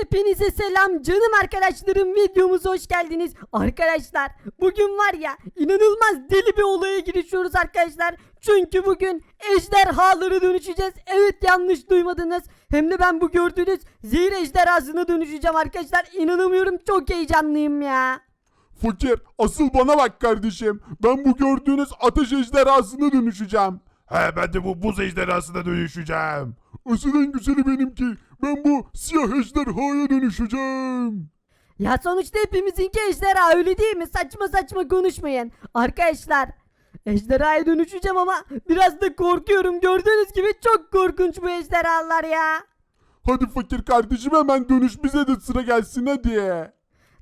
Hepinize selam canım arkadaşlarım videomuza hoş geldiniz. Arkadaşlar bugün var ya inanılmaz deli bir olaya girişiyoruz arkadaşlar. Çünkü bugün ejderhaları dönüşeceğiz. Evet yanlış duymadınız. Hem de ben bu gördüğünüz zehir ejderhasına dönüşeceğim arkadaşlar. İnanamıyorum çok heyecanlıyım ya. Fakir asıl bana bak kardeşim. Ben bu gördüğünüz ateş ejderhasına dönüşeceğim. He ben de bu buz ejderhasına dönüşeceğim. Asıl en güzeli benimki. Ben bu siyah ejderhaya dönüşeceğim. Ya sonuçta hepimizinki ejderha öyle değil mi? Saçma saçma konuşmayın. Arkadaşlar ejderhaya dönüşeceğim ama biraz da korkuyorum. Gördüğünüz gibi çok korkunç bu ejderhalar ya. Hadi fakir kardeşim hemen dönüş bize de sıra gelsin hadi.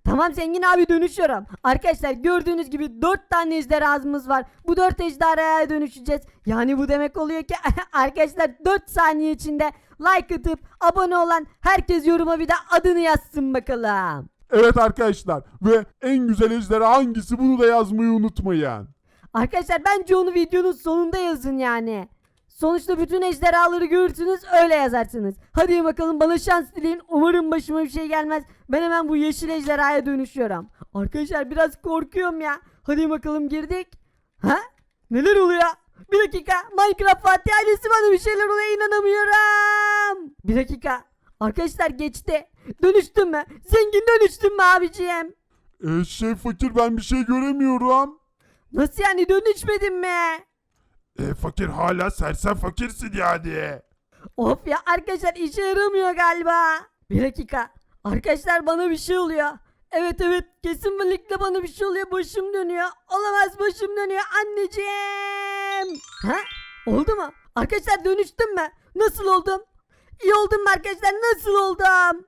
Tamam zengin abi dönüşüyorum. Arkadaşlar gördüğünüz gibi 4 tane ejderhamız var. Bu 4 ejderhaya dönüşeceğiz. Yani bu demek oluyor ki arkadaşlar 4 saniye içinde like atıp abone olan herkes yoruma bir de adını yazsın bakalım. Evet arkadaşlar ve en güzel ejderha hangisi bunu da yazmayı unutmayın. Arkadaşlar bence onu videonun sonunda yazın yani. Sonuçta bütün ejderhaları görürsünüz öyle yazarsınız. Hadi bakalım bana şans dileyin. Umarım başıma bir şey gelmez. Ben hemen bu yeşil ejderhaya dönüşüyorum. Arkadaşlar biraz korkuyorum ya. Hadi bakalım girdik. Ha? Neler oluyor? Bir dakika. Minecraft Fatih ailesi bana bir şeyler oluyor inanamıyorum. Bir dakika. Arkadaşlar geçti. Dönüştüm mü? Zengin dönüştüm mü abiciğim? Ee, şey fakir ben bir şey göremiyorum. Nasıl yani dönüşmedin mi? E fakir hala sersem fakirsin yani. Of ya arkadaşlar işe yaramıyor galiba. Bir dakika. Arkadaşlar bana bir şey oluyor. Evet evet kesinlikle bana bir şey oluyor. Başım dönüyor. Olamaz başım dönüyor anneciğim. Ha? Oldu mu? Arkadaşlar dönüştüm mü? Nasıl oldum? İyi oldum mu arkadaşlar? Nasıl oldum?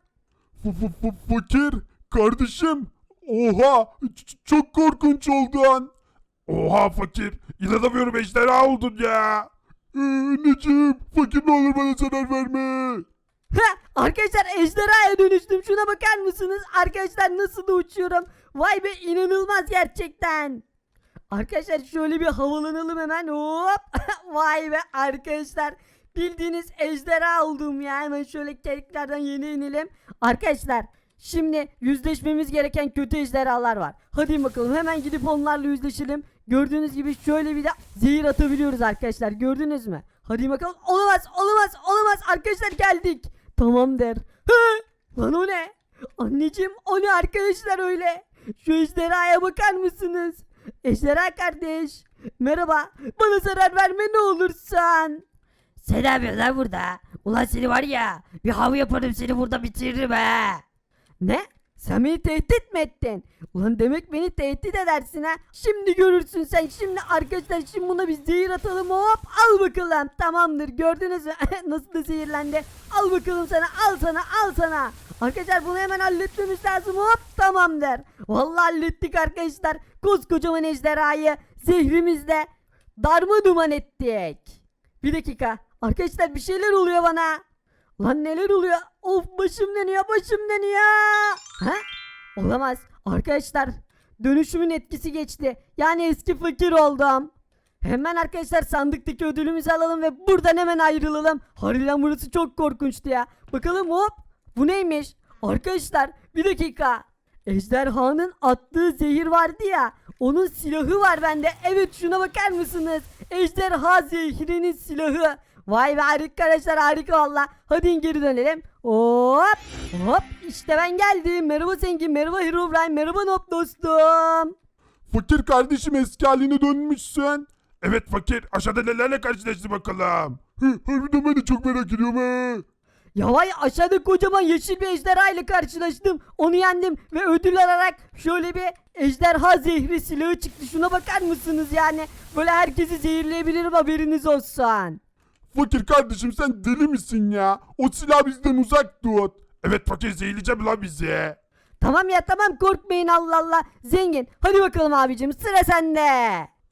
F- f- f- fakir kardeşim. Oha çok korkunç oldun. Oha fakir inanamıyorum ejderha oldun ya. Ee, Necip fakir ne olur bana zarar verme. Arkadaşlar ejderhaya dönüştüm. Şuna bakar mısınız? Arkadaşlar nasıl da uçuyorum. Vay be inanılmaz gerçekten. Arkadaşlar şöyle bir havalanalım hemen. Hop. Vay be arkadaşlar. Bildiğiniz ejderha oldum ya. Hemen şöyle tekrardan yeni inelim. Arkadaşlar şimdi yüzleşmemiz gereken kötü ejderhalar var. Hadi bakalım hemen gidip onlarla yüzleşelim. Gördüğünüz gibi şöyle bir de zehir atabiliyoruz arkadaşlar. Gördünüz mü? Hadi bakalım. Olamaz, olamaz, olamaz. Arkadaşlar geldik. Tamam der. Hı! Lan o ne? Anneciğim o ne arkadaşlar öyle? Şu ejderhaya bakar mısınız? Ejderha kardeş. Merhaba. Bana zarar verme ne olursan. Sen ne yapıyorsun lan burada? Ulan seni var ya bir hav yaparım seni burada bitiririm ha. Ne? Sen beni tehdit mi ettin? Ulan demek beni tehdit edersin ha. Şimdi görürsün sen. Şimdi arkadaşlar şimdi buna bir zehir atalım hop. Al bakalım. Tamamdır. Gördünüz mü? Nasıl da zehirlendi. Al bakalım sana. Al sana. Al sana. Arkadaşlar bunu hemen halletmemiz lazım. Hop tamamdır. Vallahi hallettik arkadaşlar. Koskocaman ejderhayı zehrimizle darma duman ettik. Bir dakika. Arkadaşlar bir şeyler oluyor bana. Lan neler oluyor? Of başım dönüyor başım dönüyor. Ha? Olamaz. Arkadaşlar dönüşümün etkisi geçti. Yani eski fakir oldum. Hemen arkadaşlar sandıktaki ödülümüzü alalım ve buradan hemen ayrılalım. Harbiden burası çok korkunçtu ya. Bakalım hop. Bu neymiş? Arkadaşlar bir dakika. Ejderhanın attığı zehir vardı ya. Onun silahı var bende. Evet şuna bakar mısınız? Ejderha zehrinin silahı. Vay be arkadaşlar harika valla. Hadi geri dönelim. Hop. Hop işte ben geldim. Merhaba Zengin. Merhaba Herobrine. Merhaba Nop dostum. Fakir kardeşim eski haline dönmüşsün. Evet fakir aşağıda nelerle karşılaştı bakalım. Hı, harbiden ben de çok merak ediyorum ha. Ya vay aşağıda kocaman yeşil bir ejderha ile karşılaştım. Onu yendim ve ödül alarak şöyle bir ejderha zehri silahı çıktı. Şuna bakar mısınız yani? Böyle herkesi zehirleyebilirim haberiniz olsun. Fakir kardeşim sen deli misin ya? O silah bizden uzak tut. Evet fakir zehirleyeceğim lan bizi. Tamam ya tamam korkmayın Allah Allah. Zengin hadi bakalım abicim sıra sende.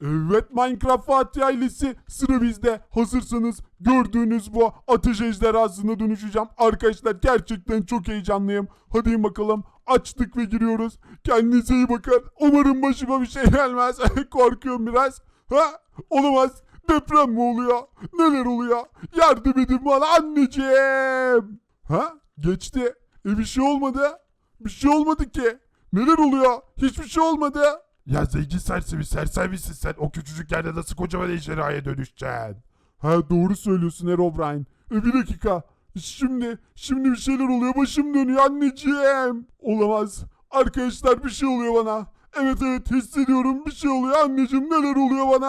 Evet Minecraft Fatih ailesi sıra bizde. Hazırsanız gördüğünüz bu ateş ejderhasına dönüşeceğim. Arkadaşlar gerçekten çok heyecanlıyım. Hadi bakalım açtık ve giriyoruz. Kendinize iyi bakın. Umarım başıma bir şey gelmez. Korkuyorum biraz. Ha? Olamaz. Deprem mi oluyor? Neler oluyor? Yardım edin bana anneciğim. Ha? Geçti. E bir şey olmadı. Bir şey olmadı ki. Neler oluyor? Hiçbir şey olmadı. Ya zengin sersemi sersemisin sen. O küçücük yerde nasıl kocaman ejderhaya dönüşeceksin? Ha doğru söylüyorsun Herobrine. E bir dakika. Şimdi, şimdi bir şeyler oluyor. Başım dönüyor anneciğim. Olamaz. Arkadaşlar bir şey oluyor bana. Evet evet hissediyorum bir şey oluyor anneciğim neler oluyor bana?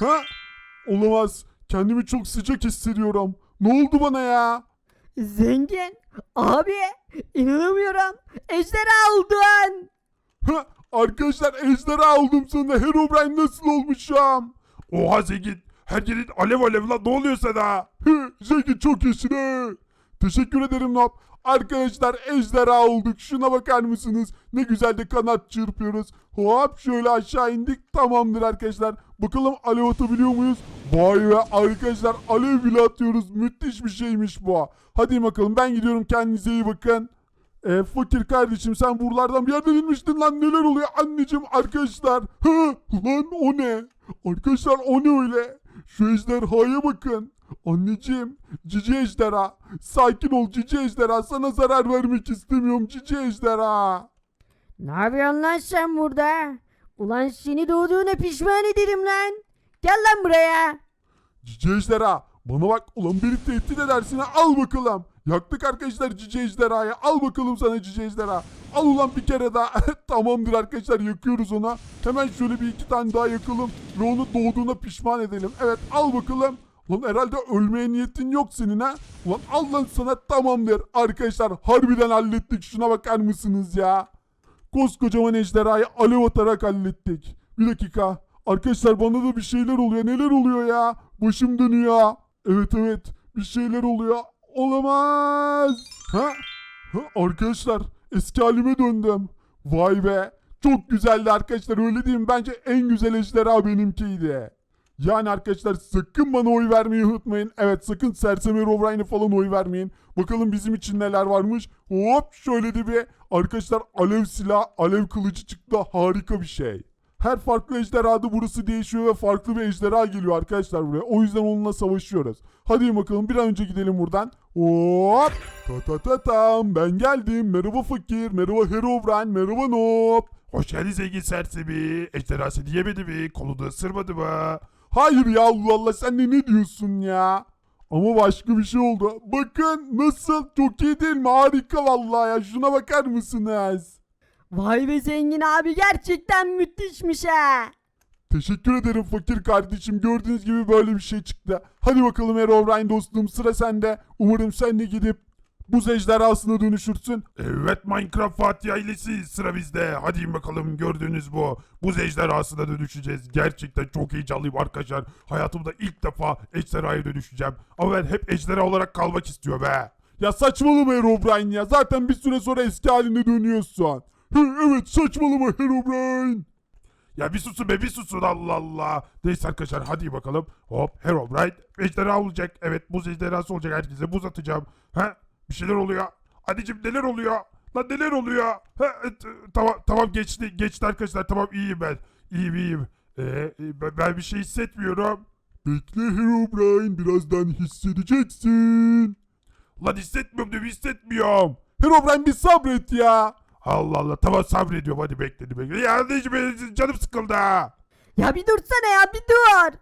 Ha? Olamaz. Kendimi çok sıcak hissediyorum. Ne oldu bana ya? Zengin. Abi inanamıyorum. Ejderha oldun. Ha, arkadaşlar ejderha oldum sonra Herobrine nasıl olmuşum? Oha zengin. Her yerin alev alev lan ne oluyor sana? Hı, zengin çok iyisin he. Teşekkür ederim Nob. Arkadaşlar ejderha olduk. Şuna bakar mısınız? Ne güzel de kanat çırpıyoruz. Hop şöyle aşağı indik. Tamamdır arkadaşlar. Bakalım alev atabiliyor muyuz? Vay be arkadaşlar alev bile atıyoruz. Müthiş bir şeymiş bu. Hadi bakalım ben gidiyorum kendinize iyi bakın. E, fakir kardeşim sen buralardan bir yerden inmiştin lan neler oluyor anneciğim arkadaşlar. Hı, lan o ne? Arkadaşlar o ne öyle? Şu ejderhaya bakın. Anneciğim cici ejderha. Sakin ol cici ejderha sana zarar vermek istemiyorum cici ejderha. Ne yapıyorsun lan sen burada? Ulan seni doğduğuna pişman ederim lan. Gel lan buraya. Cici ejderha bana bak ulan beni tehdit edersin ha, al bakalım. Yaktık arkadaşlar cici ejderhayı al bakalım sana cici ejderha. Al ulan bir kere daha. Tamamdır arkadaşlar yakıyoruz ona. Hemen şöyle bir iki tane daha yakalım ve onu doğduğuna pişman edelim. Evet al bakalım. Lan herhalde ölmeye niyetin yok senin ha. Ulan al lan sana tamamdır. Arkadaşlar harbiden hallettik şuna bakar mısınız ya. Koskocaman ejderhayı alev atarak hallettik. Bir dakika. Arkadaşlar bana da bir şeyler oluyor. Neler oluyor ya? Başım dönüyor. Evet evet. Bir şeyler oluyor. Olamaz. Ha? ha? Arkadaşlar eski halime döndüm. Vay be. Çok güzeldi arkadaşlar öyle mi? Bence en güzel ejderha benimkiydi. Yani arkadaşlar sakın bana oy vermeyi unutmayın. Evet sakın Serseme Herobrine'e falan oy vermeyin. Bakalım bizim için neler varmış. Hop şöyle de bir arkadaşlar alev silah, alev kılıcı çıktı. Harika bir şey. Her farklı ejderhada burası değişiyor ve farklı bir ejderha geliyor arkadaşlar buraya. O yüzden onunla savaşıyoruz. Hadi bakalım bir an önce gidelim buradan. Hop. Ta ta ta tam ben geldim. Merhaba fakir, merhaba Herobrine, merhaba Nob. Hoş geldin zengin sersemi. Ejderha seni yemedi mi? Kolunu ısırmadı mı? Hayır ya Allah sen de ne diyorsun ya? Ama başka bir şey oldu. Bakın nasıl çok iyi değil mi? Harika vallahi ya. Şuna bakar mısınız? Vay be zengin abi gerçekten müthişmiş ha. Teşekkür ederim fakir kardeşim. Gördüğünüz gibi böyle bir şey çıktı. Hadi bakalım Herobrine dostum sıra sende. Umarım sen de gidip buz ejderhasına dönüşürsün. Evet Minecraft Fatih ailesi sıra bizde. Hadi bakalım gördüğünüz bu. Buz ejderhasına dönüşeceğiz. Gerçekten çok heyecanlıyım arkadaşlar. Hayatımda ilk defa ejderhaya dönüşeceğim. Ama ben hep ejderha olarak kalmak istiyorum be. Ya saçmalama Herobrine ya. Zaten bir süre sonra eski haline dönüyorsun. Hı, evet saçmalama Herobrine. Ya bir susun be bir susun Allah Allah. Neyse arkadaşlar hadi bakalım. Hop Herobrine ejderha olacak. Evet buz ejderhası olacak herkese buz atacağım. Ha bir şeyler oluyor. Anneciğim neler oluyor? Lan neler oluyor? Ha, e, t- tamam tamam geçti geçti arkadaşlar tamam iyiyim ben. İyiyim iyiyim. Ee, e, ben, ben bir şey hissetmiyorum. Bekle Herobrine birazdan hissedeceksin. Lan hissetmiyorum diyorum hissetmiyorum. Herobrine bir sabret ya. Allah Allah tamam sabrediyorum hadi bekledim bekledim. Ya anneciğim canım sıkıldı. Ya bir dursana ya bir dur.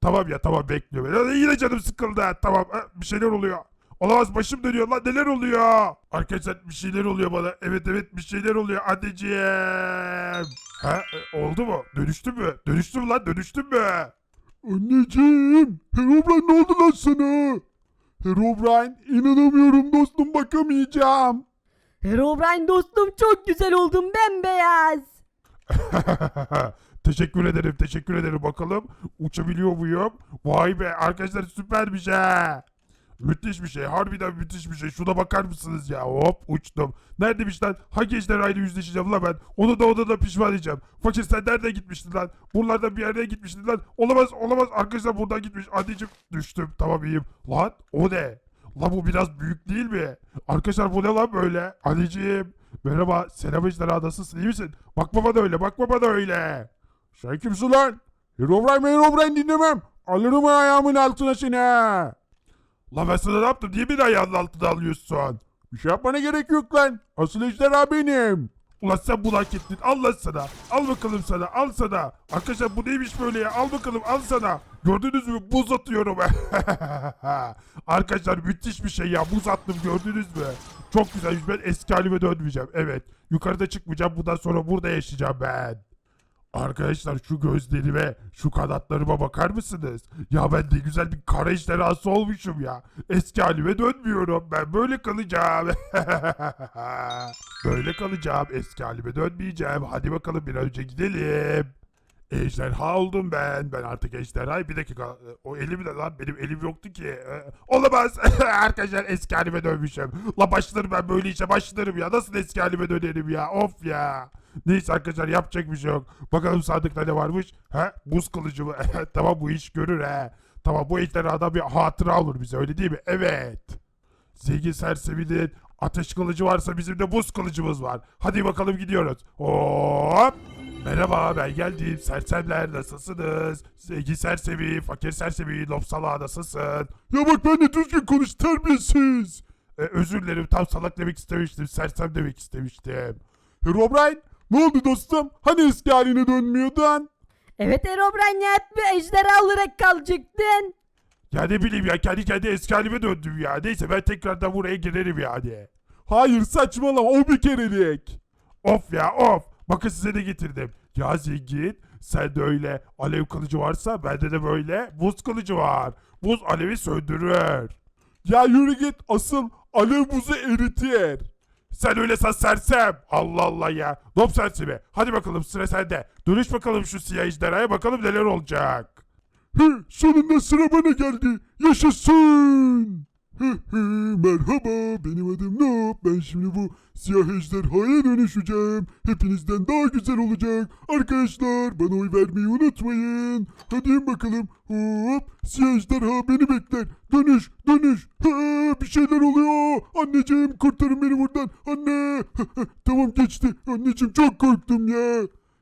Tamam ya tamam bekliyorum. Ya, yine canım sıkıldı. Tamam bir şeyler oluyor. Olamaz başım dönüyor lan neler oluyor? Arkadaşlar bir şeyler oluyor bana. Evet evet bir şeyler oluyor anneciğim. Ha e, oldu mu? Dönüştün mü? Dönüştün mü lan dönüştün mü? Anneciğim. Herobrine ne oldu lan sana? Herobrine inanamıyorum dostum bakamayacağım. Herobrine dostum çok güzel oldun bembeyaz. teşekkür ederim, teşekkür ederim. Bakalım uçabiliyor muyum? Vay be arkadaşlar süpermiş ha. Müthiş bir şey. Harbiden müthiş bir şey. Şuna bakar mısınız ya? Hop uçtum. Neredeymiş lan? Hangi ejderhayla yüzleşeceğim lan ben? Onu da onu da pişman edeceğim. Fakir sen nereden gitmiştin lan? Buralardan bir yerden gitmiştin lan. Olamaz olamaz. Arkadaşlar buradan gitmiş. Anneciğim düştüm. Tamam iyiyim. Lan o ne? Lan bu biraz büyük değil mi? Arkadaşlar bu ne lan böyle? Anneciğim. Merhaba. Selam ejderha nasılsın? İyi misin? Bakma bana öyle. Bakma bana öyle. Sen kimsin lan? Herobrine Herobrine dinlemem. Alırım ayağımın altına seni. Lan ben sana ne yaptım? Niye beni ayağının altına alıyorsun? Bir şey yapmana gerek yok lan. Asıl ejderha benim. Ulan sen bunu hak ettin. Al lan sana. Al bakalım sana. Al sana. Arkadaşlar bu neymiş böyle ya? Al bakalım al sana. Gördünüz mü? Buz atıyorum. Arkadaşlar müthiş bir şey ya. Buz attım gördünüz mü? Çok güzel. Ben eski halime dönmeyeceğim. Evet. Yukarıda çıkmayacağım. Bundan sonra burada yaşayacağım ben. Arkadaşlar şu gözlerime, şu kanatlarıma bakar mısınız? Ya ben ne güzel bir kara ejderhası olmuşum ya. Eski halime dönmüyorum. Ben böyle kalacağım. böyle kalacağım. Eski halime dönmeyeceğim. Hadi bakalım bir önce gidelim. Ejderha oldum ben. Ben artık ejderha. Bir dakika. O elim de lan. Benim elim yoktu ki. Ee, Olamaz. Arkadaşlar eski halime dönmüşüm. La başlarım ben böyle işe başlarım ya. Nasıl eski halime dönerim ya? Of ya. Neyse arkadaşlar yapacak bir şey yok. Bakalım sandıkta ne varmış? Ha? Buz kılıcı mı? tamam bu iş görür he. Tamam bu ejderhada bir hatıra olur bize öyle değil mi? Evet. Zengin serseminin ateş kılıcı varsa bizim de buz kılıcımız var. Hadi bakalım gidiyoruz. Hop. Merhaba ben geldim. Sersemler nasılsınız? Zengin sersemi, fakir sersemi, lopsala nasılsın? Ya bak ben de düzgün konuş terbiyesiz. E, özür dilerim tam salak demek istemiştim. Sersem demek istemiştim. Herobrine ne oldu dostum? Hani eski haline dönmüyordun? Evet Erobrine ya hep bir ejderha olarak kalacaktın. Ya ne bileyim ya kendi kendi eski halime döndüm ya. Neyse ben tekrardan buraya girerim yani. Hayır saçmalama o bir kerelik. Of ya of. Bakın size de getirdim. Ya zengin sen de öyle alev kılıcı varsa bende de böyle buz kılıcı var. Buz alevi söndürür. Ya yürü git asıl alev buzu eritir. Sen öyle san sersem. Allah Allah ya. Nop sersemi. Hadi bakalım sıra sende. Dönüş bakalım şu siyah ejderhaya bakalım neler olacak. Hı, sonunda sıra bana geldi. Yaşasın. Merhaba benim adım Noob. Ben şimdi bu siyah ejderhaya dönüşeceğim. Hepinizden daha güzel olacak. Arkadaşlar bana oy vermeyi unutmayın. Hadi bakalım. Hop siyah ejderha beni bekler. Dönüş dönüş. Ha, bir şeyler oluyor. Anneciğim kurtarın beni buradan. Anne. tamam geçti. Anneciğim çok korktum ya.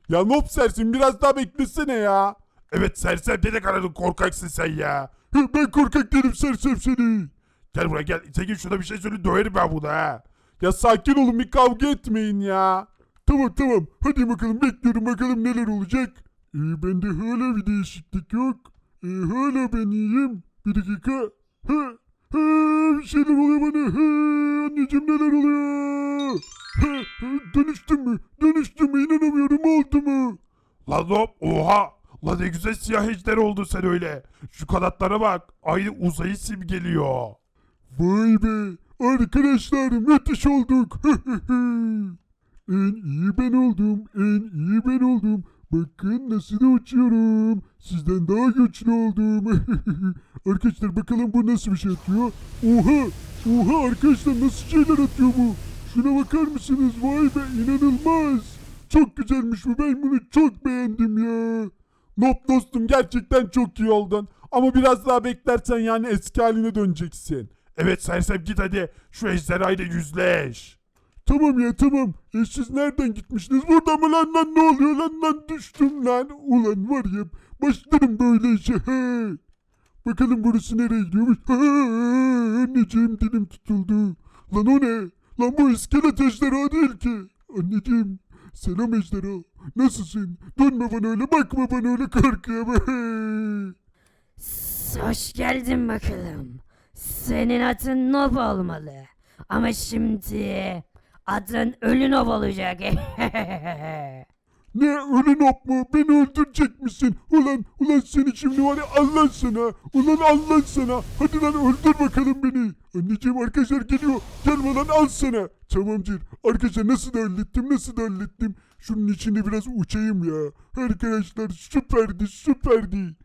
Ya Noob sersin biraz daha beklesene ya. Evet sersem ne kadar korkaksın sen ya. Ben korkak değilim sersem seni. Gel buraya gel. Tekin şuna bir şey söyle döverim ben bunu ha. Ya sakin olun bir kavga etmeyin ya. Tamam tamam. Hadi bakalım bekliyorum bakalım neler olacak. Ee, bende hala bir değişiklik yok. Ee, hala ben iyiyim. Bir dakika. Ha, ha, bir şeyler oluyor bana. Ha, anneciğim neler oluyor? Ha, ha, dönüştüm mü? Dönüştüm mü? İnanamıyorum oldu mu? Lan hop oha. Lan ne güzel siyah ejder oldu sen öyle. Şu kanatlara bak. Aynı uzayı simgeliyor. Vay be. Arkadaşlar müthiş olduk. en iyi ben oldum. En iyi ben oldum. Bakın nasıl da uçuyorum. Sizden daha güçlü oldum. arkadaşlar bakalım bu nasıl bir şey atıyor. Oha. Oha arkadaşlar nasıl şeyler atıyor bu. Şuna bakar mısınız? Vay be inanılmaz. Çok güzelmiş bu. Ben bunu çok beğendim ya. Nop dostum gerçekten çok iyi oldun. Ama biraz daha beklersen yani eski haline döneceksin. Evet Sersem git hadi şu ejderhayla yüzleş. Tamam ya tamam. E siz nereden gitmiştiniz? Burada mı lan lan ne oluyor lan lan düştüm lan. Ulan var ya başlarım böyle işe. He. Bakalım burası nereye gidiyormuş. Ha, anneciğim dilim tutuldu. Lan o ne? Lan bu iskelet ejderha değil ki. Anneciğim selam ejderha. Nasılsın? Dönme bana öyle bakma bana öyle korkuyorum. Hoş geldin bakalım. Senin adın Nob olmalı. Ama şimdi adın Ölü Nob olacak. Ne ölün mu? Beni öldürecek misin? Ulan ulan seni şimdi var ya Allah sana. Ulan Allah sana. Hadi lan öldür bakalım beni. Anneciğim arkadaşlar geliyor. Gelme lan al sana. Tamamdır. Arkadaşlar nasıl da hallettim nasıl da hallettim. Şunun içinde biraz uçayım ya. Arkadaşlar süperdi süperdi.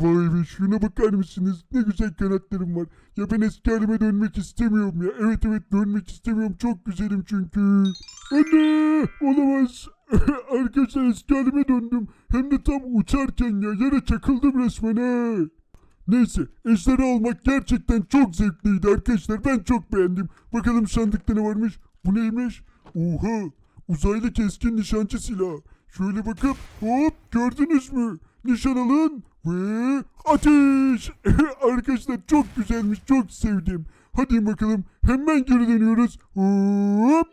Vay be şuna bakar mısınız? Ne güzel kanatlarım var. Ya ben eski halime dönmek istemiyorum ya. Evet evet dönmek istemiyorum. Çok güzelim çünkü. Anne! Olamaz. Arkadaşlar eski halime döndüm. Hem de tam uçarken ya. Yere çakıldım resmen ha. Neyse ejderha olmak gerçekten çok zevkliydi arkadaşlar. Ben çok beğendim. Bakalım sandıkta ne varmış? Bu neymiş? Oha! Uzaylı keskin nişancı silahı. Şöyle bakıp hop gördünüz mü? Nişan alın ve ateş. Arkadaşlar çok güzelmiş çok sevdim. Hadi bakalım hemen geri dönüyoruz. Hop.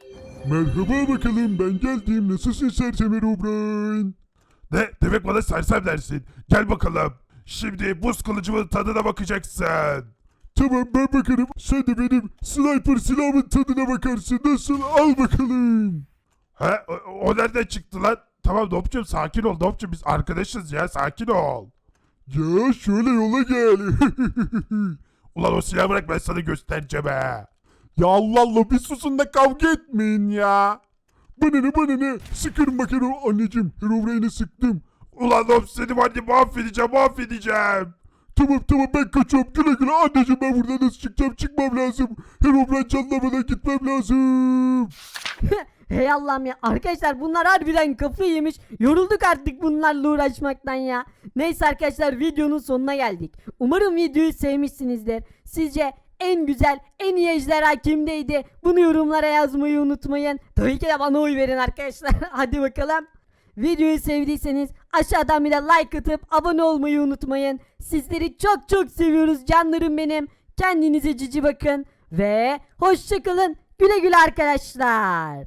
Merhaba bakalım ben geldim. Nasılsın sersem Herobrine? Ne? Demek bana sersem dersin. Gel bakalım. Şimdi buz kılıcımın tadına bakacaksın. Tamam ben bakarım. Sen de benim sniper silahımın tadına bakarsın. Nasıl? Al bakalım. He? O, o nereden çıktı lan? Tamam Nopçum sakin ol Nopçum biz arkadaşız ya sakin ol. Ya şöyle yola gel. Ulan o silahı bırak ben sana göstereceğim he. Ya Allah Allah bir susun da kavga etmeyin ya. Bana ne bana ne sıkırım bak Hero anneciğim Herobrine'e sıktım. Ulan Nop seni ya mahvedeceğim mahvedeceğim. Tamam tamam ben kaçıyorum güle güle anneciğim ben buradan nasıl çıkacağım çıkmam lazım. Herobrine canlamadan gitmem lazım. Hey Allah'ım ya arkadaşlar bunlar harbiden kafayı yemiş. Yorulduk artık bunlarla uğraşmaktan ya. Neyse arkadaşlar videonun sonuna geldik. Umarım videoyu sevmişsinizdir. Sizce en güzel, en iyi ejderha kimdeydi? Bunu yorumlara yazmayı unutmayın. Tabii ki de bana oy verin arkadaşlar. Hadi bakalım. Videoyu sevdiyseniz aşağıdan bir de like atıp abone olmayı unutmayın. Sizleri çok çok seviyoruz canlarım benim. Kendinize cici bakın ve hoşçakalın. Güle güle arkadaşlar.